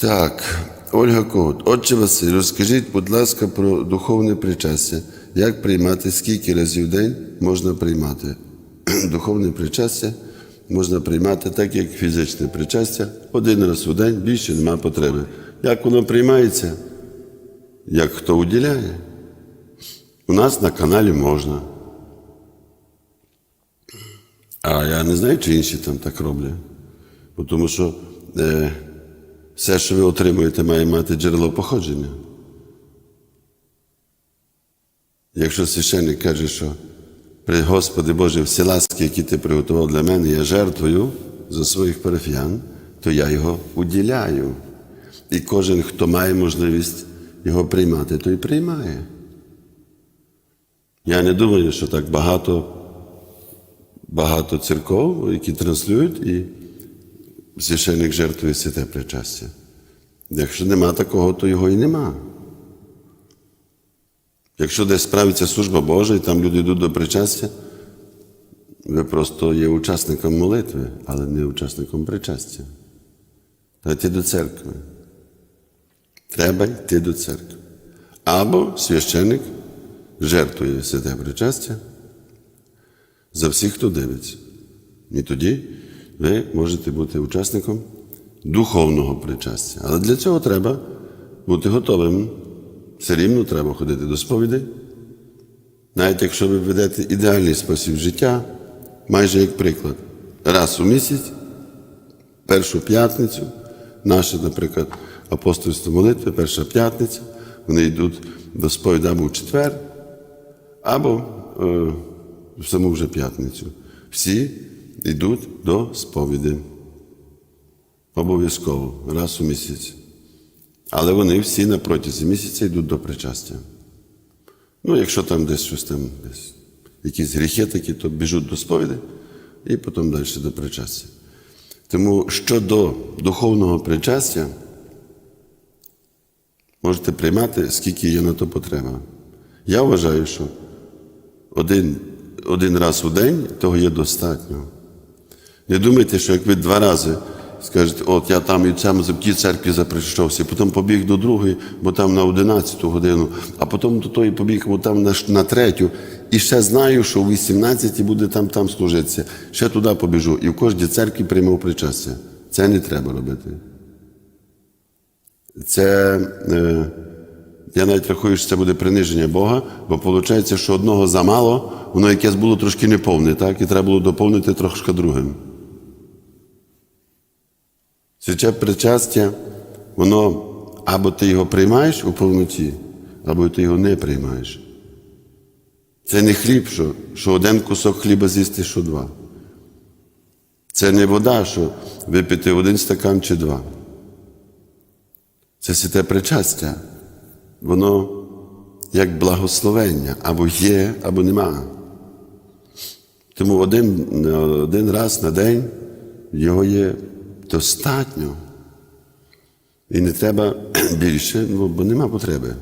Так, Ольга Когут. Отче Василь, розкажіть, будь ласка, про духовне причастя. Як приймати, скільки разів в день можна приймати? Духовне причастя можна приймати так, як фізичне причастя, один раз у день, більше нема потреби. Як воно приймається? Як хто уділяє? У нас на каналі можна. А я не знаю, чи інші там так роблять. Тому що е, все, що ви отримуєте, має мати джерело походження. Якщо священник каже, що при Господи Боже, всі ласки, які ти приготував для мене, я жертвую за своїх парафіян, то я його уділяю. І кожен, хто має можливість його приймати, той приймає. Я не думаю, що так багато, багато церков, які транслюють, і священник жертвує святе причастя. Якщо нема такого, то його і нема. Якщо десь справиться служба Божа, і там люди йдуть до причастя, ви просто є учасником молитви, але не учасником причастя. Треба йти до церкви. Треба йти до церкви. Або священник жертвує святе причастя за всіх, хто дивиться. І тоді ви можете бути учасником духовного причастя. Але для цього треба бути готовим. Все рівно треба ходити до сповідей. Навіть якщо ви ведете ідеальний спосіб життя, майже як приклад, раз у місяць, першу п'ятницю, наше, наприклад, апостольство молитви, перша п'ятниця, вони йдуть до сповіді або в четвер, або е, в саму вже п'ятницю. Всі йдуть до сповіді. Обов'язково, раз у місяць. Але вони всі на протязі місяця йдуть до причастя. Ну, якщо там десь щось там, десь якісь гріхи такі, то біжуть до сповіді і потім далі до причастя. Тому щодо духовного причастя, можете приймати, скільки є на то потреба. Я вважаю, що один, один раз у день того є достатньо. Не думайте, що як ви два рази скажете, от я там і цьому в тій церкві запрещався, потім побіг до другої, бо там на 11 годину, а потім до тої побіг, бо там на, на третю. І ще знаю, що в 18 буде там там служитися. Ще туди побіжу. І в кожній церкві приймав причастя. Це не треба робити. Це, е, я навіть рахую, що це буде приниження Бога, бо виходить, що одного замало, воно якесь було трошки неповне, так? І треба було доповнити трошки другим. Свяче причастя, воно або ти його приймаєш у повноті, або ти його не приймаєш. Це не хліб, що, що один кусок хліба з'їсти, що два. Це не вода, що випити один стакан чи два. Це святе причастя. Воно як благословення, або є, або нема. Тому один, один раз на день його є достатньо. І не треба більше, бо нема потреби.